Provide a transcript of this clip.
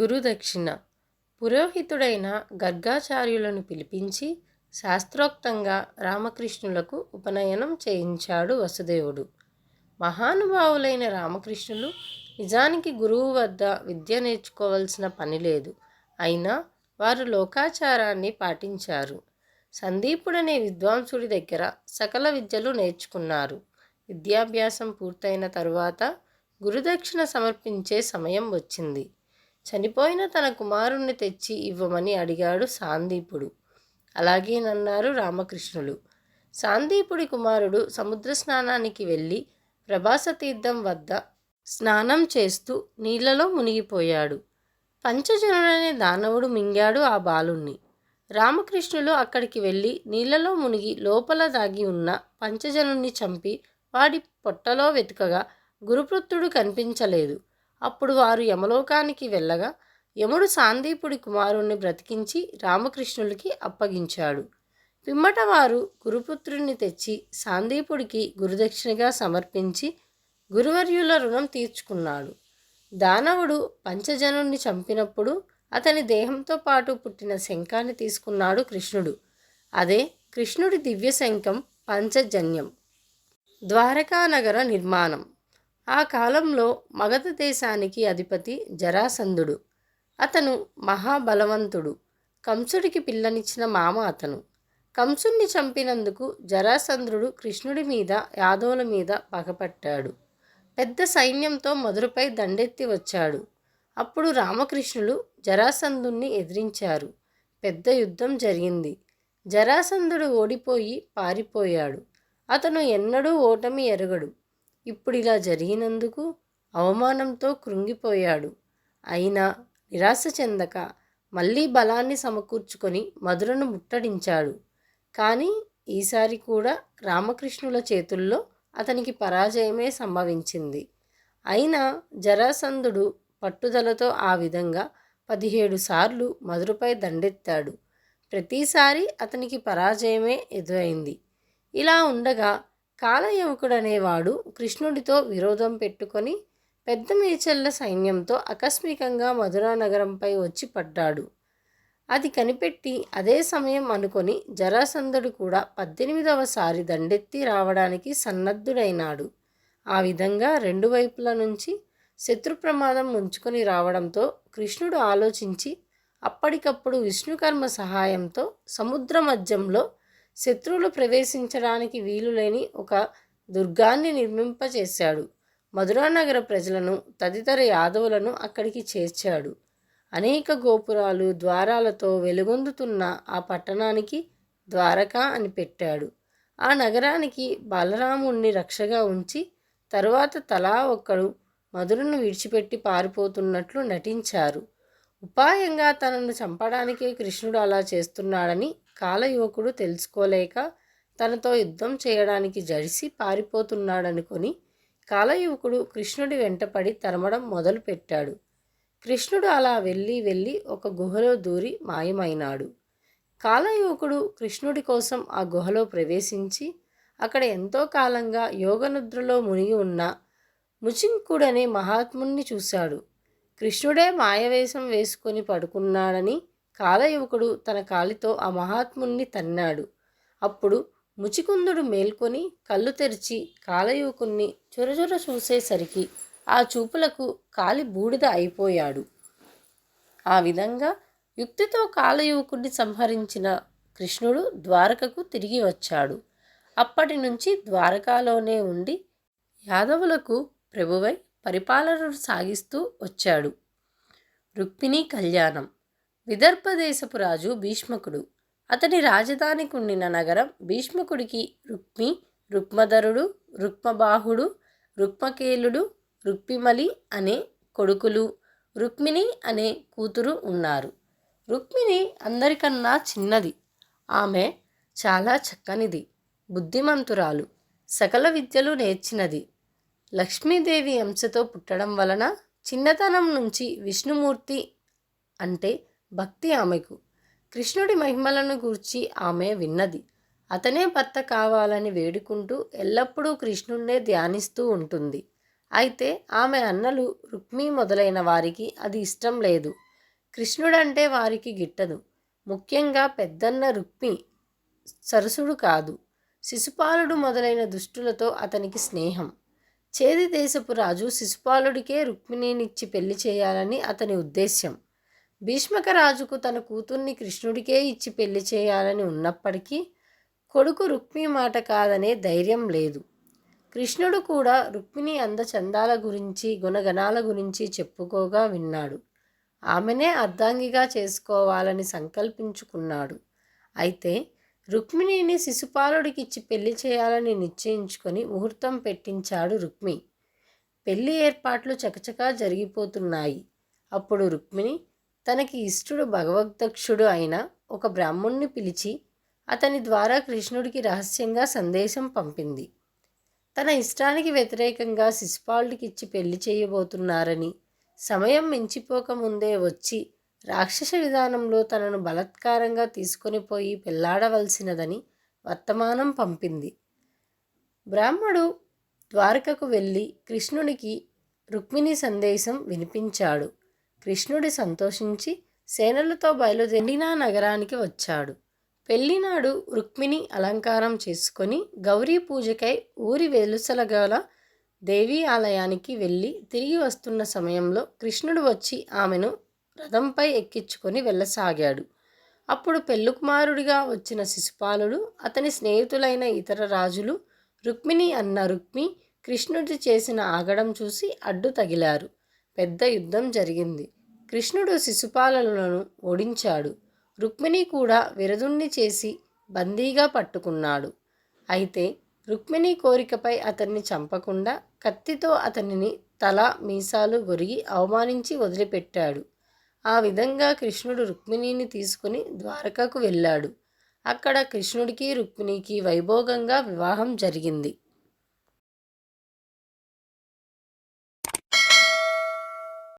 గురుదక్షిణ. పురోహితుడైన గర్గాచార్యులను పిలిపించి శాస్త్రోక్తంగా రామకృష్ణులకు ఉపనయనం చేయించాడు వసుదేవుడు. మహానుభావులైన రామకృష్ణులు నిజానికి గురువు వద్ద విద్య నేర్చుకోవాల్సిన పని లేదు. అయినా వారు లోకాచారాన్ని పాటించారు. సందీపుడనే విద్వాంసుడి దగ్గర సకల విద్యలు నేర్చుకున్నారు. విద్యాభ్యాసం పూర్తయిన తరువాత గురుదక్షిణ సమర్పించే సమయం వచ్చింది. చనిపోయిన తన కుమారుణ్ణి తెచ్చి ఇవ్వమని అడిగాడు సాందీపుడు. అలాగేనన్నారు రామకృష్ణులు. సాందీపుడి కుమారుడు సముద్ర స్నానానికి వెళ్ళి ప్రభాస తీర్థం వద్ద స్నానం చేస్తూ నీళ్ళలో మునిగిపోయాడు. పంచజనుడనే దానవుడు మింగాడు ఆ బాలుణ్ణి. రామకృష్ణులు అక్కడికి వెళ్ళి నీళ్ళలో మునిగి లోపల దాగి ఉన్న పంచజనుణ్ణి చంపి వాడి పొట్టలో వెతుకగా గురుపుత్రుడు కనిపించలేదు. అప్పుడు వారు యమలోకానికి వెళ్ళగా యముడు సాందీపుడి కుమారుణ్ణి బ్రతికించి రామకృష్ణులకి అప్పగించాడు. పిమ్మట వారు గురుపుత్రుణ్ణి తెచ్చి సాందీపుడికి గురుదక్షిణగా సమర్పించి గురువర్యుల రుణం తీర్చుకున్నాడు. దానవుడు పంచజనుణ్ణి చంపినప్పుడు అతని దేహంతో పాటు పుట్టిన శంఖాన్ని తీసుకున్నాడు కృష్ణుడు. అదే కృష్ణుడి దివ్య శంఖం పంచజన్యం ద్వారకానగర నిర్మాణం. ఆ కాలంలో మగధ దేశానికి అధిపతి జరాసంధుడు. అతను మహాబలవంతుడు. కంసుడికి పిల్లనిచ్చిన మామ అతను. కంసుణ్ణి చంపినందుకు జరాసంధ్రుడు కృష్ణుడి మీద యాదవుల మీద పగపట్టాడు పెద్ద సైన్యంతో మధురపై దండెత్తి వచ్చాడు. అప్పుడు రామకృష్ణులు జరాసంధుణ్ణి ఎదిరించారు. పెద్ద యుద్ధం జరిగింది. జరాసంధుడు ఓడిపోయి పారిపోయాడు. అతను ఎన్నడూ ఓటమి ఎరగడు. ఇప్పుడు ఇలా జరిగినందుకు అవమానంతో కృంగిపోయాడు. అయినా నిరాశ చెందక మళ్ళీ బలాన్ని సమకూర్చుకొని మధురను ముట్టడించాడు. కానీ ఈసారి కూడా రామకృష్ణుల చేతుల్లో అతనికి పరాజయమే సంభవించింది. అయినా జరాసంధుడు పట్టుదలతో ఆ విధంగా పదిహేడు సార్లు మధురపై దండెత్తాడు. ప్రతిసారి అతనికి పరాజయమే ఎదురైంది. ఇలా ఉండగా కాలయవకుడనేవాడు కృష్ణుడితో విరోధం పెట్టుకొని పెద్ద మేచల్ల సైన్యంతో ఆకస్మికంగా మధురా నగరంపై వచ్చి పడ్డాడు. అది కనిపెట్టి అదే సమయం అనుకొని జరాసంధుడు కూడా పద్దెనిమిదవసారి దండెత్తి రావడానికి సన్నద్ధుడైనాడు. ఆ విధంగా రెండు వైపుల నుంచి శత్రు ప్రమాదం ముంచుకొని రావడంతో కృష్ణుడు ఆలోచించి అప్పటికప్పుడు విష్ణుకర్మ సహాయంతో సముద్ర మధ్యంలో శత్రువులు ప్రవేశించడానికి వీలులేని ఒక దుర్గాన్ని నిర్మింపచేశాడు మధురానగర ప్రజలను తదితర యాదవులను అక్కడికి చేర్చాడు. అనేక గోపురాలు ద్వారాలతో వెలుగొందుతున్న ఆ పట్టణానికి ద్వారకా అని పెట్టాడు. ఆ నగరానికి బలరాముణ్ణి రక్షగా ఉంచి తరువాత తలా ఒక్కడు మధురను విడిచిపెట్టి పారిపోతున్నట్లు నటించారు. ఉపాయంగా తనను చంపడానికే కృష్ణుడు అలా చేస్తున్నాడని కాలయువకుడు తెలుసుకోలేక తనతో యుద్ధం చేయడానికి జడిసి పారిపోతున్నాడనుకొని కాలయువకుడు కృష్ణుడి వెంటపడి తరమడం మొదలుపెట్టాడు. కృష్ణుడు అలా వెళ్ళి వెళ్ళి ఒక గుహలో దూరి మాయమైనాడు. కాలయువకుడు కృష్ణుడి కోసం ఆ గుహలో ప్రవేశించి అక్కడ ఎంతో కాలంగా యోగనిద్రలో మునిగి ఉన్న ముచింకుడనే మహాత్ముణ్ణి చూశాడు. కృష్ణుడే మాయవేషం వేసుకొని పడుకున్నాడని కాలయువకుడు తన కాలితో ఆ మహాత్ముణ్ణి తన్నాడు. అప్పుడు ముచికుందుడు మేల్కొని కళ్ళు తెరిచి కాలయువకుణ్ణి చొరచొర చూసేసరికి ఆ చూపులకు కాలి బూడిద అయిపోయాడు. ఆ విధంగా యుక్తితో కాలయువకుడిని సంహరించిన కృష్ణుడు ద్వారకకు తిరిగి వచ్చాడు. అప్పటి నుంచి ద్వారకాలోనే ఉండి యాదవులకు ప్రభువై పరిపాలనను సాగిస్తూ వచ్చాడు. రుక్మిణి కళ్యాణం విదర్భదేశపు రాజు భీష్మకుడు. అతని రాజధానికి ఉండిన నగరం భీష్మకుడికి రుక్మి రుక్మధరుడు రుక్మబాహుడు రుక్మకేలుడు రుక్మిమలి అనే కొడుకులు. రుక్మిణి అనే కూతురు ఉన్నారు. రుక్మిణి అందరికన్నా చిన్నది. ఆమె చాలా చక్కనిది బుద్ధిమంతురాలు సకల విద్యలు నేర్చినది. లక్ష్మీదేవి అంశతో పుట్టడం వలన చిన్నతనం నుంచి విష్ణుమూర్తి అంటే భక్తి ఆమెకు. కృష్ణుడి మహిమలను గూర్చి ఆమె విన్నది. అతనే భర్త కావాలని వేడుకుంటూ ఎల్లప్పుడూ కృష్ణుణ్ణే ధ్యానిస్తూ ఉంటుంది. అయితే ఆమె అన్నలు రుక్మి మొదలైన వారికి అది ఇష్టం లేదు. కృష్ణుడంటే వారికి గిట్టదు. ముఖ్యంగా పెద్దన్న రుక్మి సరసుడు కాదు. శిశుపాలుడు మొదలైన దుష్టులతో అతనికి స్నేహం. చేది దేశపు రాజు శిశుపాలుడికే రుక్మిణినిచ్చి పెళ్ళి చేయాలని అతని ఉద్దేశ్యం. భీష్మకరాజుకు తన కూతుర్ని కృష్ణుడికే ఇచ్చి పెళ్ళి చేయాలని ఉన్నప్పటికీ కొడుకు రుక్మి మాట కాదనే ధైర్యం లేదు. కృష్ణుడు కూడా రుక్మిణి అందచందాల గురించి గుణగణాల గురించి చెప్పుకోగా విన్నాడు. ఆమెనే అర్ధాంగిగా చేసుకోవాలని సంకల్పించుకున్నాడు. అయితే రుక్మిణిని శిశుపాలుడికిచ్చి పెళ్ళి చేయాలని నిశ్చయించుకొని ముహూర్తం పెట్టించాడు రుక్మి. పెళ్ళి ఏర్పాట్లు చకచకా జరిగిపోతున్నాయి. అప్పుడు రుక్మిణి తనకి ఇష్టుడు భగవద్దక్షుడు అయిన ఒక బ్రాహ్మణ్ణి పిలిచి అతని ద్వారా కృష్ణుడికి రహస్యంగా సందేశం పంపింది. తన ఇష్టానికి వ్యతిరేకంగా శిశుపాలుడికిచ్చి పెళ్ళి చేయబోతున్నారని సమయం మించిపోకముందే వచ్చి రాక్షస విధానంలో తనను బలత్కారంగా తీసుకొని పోయి పెళ్ళాడవలసినదని వర్తమానం పంపింది. బ్రాహ్మడు ద్వారకకు వెళ్ళి కృష్ణునికి రుక్మిణి సందేశం వినిపించాడు. కృష్ణుడి సంతోషించి సేనలతో బయలుదేరినా నగరానికి వచ్చాడు. పెళ్ళినాడు రుక్మిణి అలంకారం చేసుకొని గౌరీ పూజకై ఊరి వెలుసలగల దేవీ ఆలయానికి వెళ్ళి తిరిగి వస్తున్న సమయంలో కృష్ణుడు వచ్చి ఆమెను రథంపై ఎక్కించుకొని వెళ్ళసాగాడు. అప్పుడు పెళ్ళుకుమారుడిగా వచ్చిన శిశుపాలుడు అతని స్నేహితులైన ఇతర రాజులు రుక్మిణి అన్న రుక్మి కృష్ణుడి చేసిన ఆగడం చూసి అడ్డు తగిలారు. పెద్ద యుద్ధం జరిగింది. కృష్ణుడు శిశుపాలలను ఓడించాడు. రుక్మిణి కూడా విరదుణ్ణి చేసి బందీగా పట్టుకున్నాడు. అయితే రుక్మిణి కోరికపై అతన్ని చంపకుండా కత్తితో అతనిని తల మీసాలు గొరిగి అవమానించి వదిలిపెట్టాడు. ఆ విధంగా కృష్ణుడు రుక్మిణిని తీసుకుని ద్వారకకు వెళ్ళాడు. అక్కడ కృష్ణుడికి రుక్మిణికి వైభోగంగా వివాహం జరిగింది.